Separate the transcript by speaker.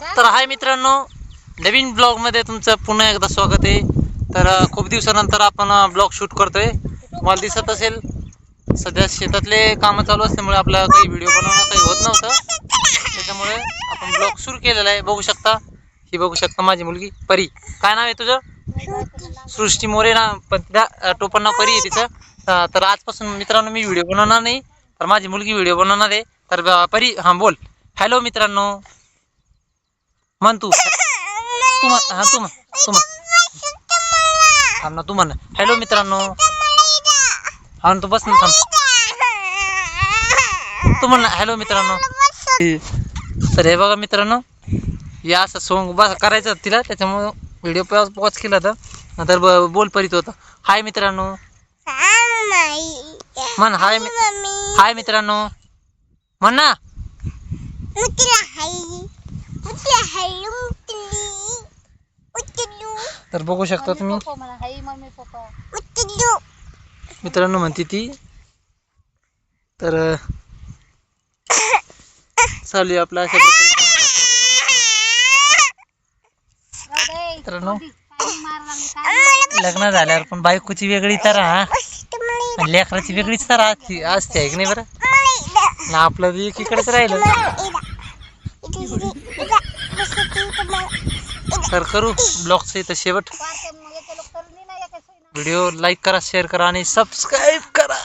Speaker 1: तर हाय मित्रांनो नवीन ब्लॉगमध्ये तुमचं पुन्हा एकदा स्वागत आहे. तर खूप दिवसानंतर आपण ब्लॉग शूट करतोय. तुम्हाला दिसत असेल सध्या शेतातले कामं चालू असल्यामुळे आपला काही व्हिडिओ बनवणं काही होत नव्हतं. त्याच्यामुळे आपण ब्लॉग सुरू केलेला आहे. बघू शकता. ही बघू शकता माझी मुलगी परी. काय नाव आहे तुझं? सृष्टी मोरे ना पण त्या टोपण नाव परी आहे तिचं. तर आजपासून मित्रांनो मी व्हिडिओ बनवणार नाही. तर माझी मुलगी व्हिडिओ बनवणार आहे. तर परी हां बोल. हॅलो मित्रांनो. म्हण तू तू म्हण हां तू म्हण तू म्हण थांब ना तू म्हण हॅलो मित्रांनो हा तू बस ना थांब तू म्हण हॅलो मित्रांनो तर हे बघा मित्रांनो या असं सोंग बस करायचं तिला त्याच्यामुळं व्हिडिओ पॉज केला होता नंतर बोल परीत होतं हाय मित्रांनो म्हण हाय हाय मित्रांनो म्हण ना तर बघू शकता तुम्ही. मित्रांनो म्हणते ती. तर चालू आहे आपला अशा प्रकारे मित्रांनो. लग्न झाल्यावर पण बायकोची वेगळी तरा आणि लेकराची वेगळीच तरा असते असते आहे की नाही बरं? ना आपलं बी एकीकडेच राहिलं. तर करू ब्लॉगचं इथं शेवट. व्हिडिओ लाईक करा शेअर करा आणि सबस्क्राईब करा.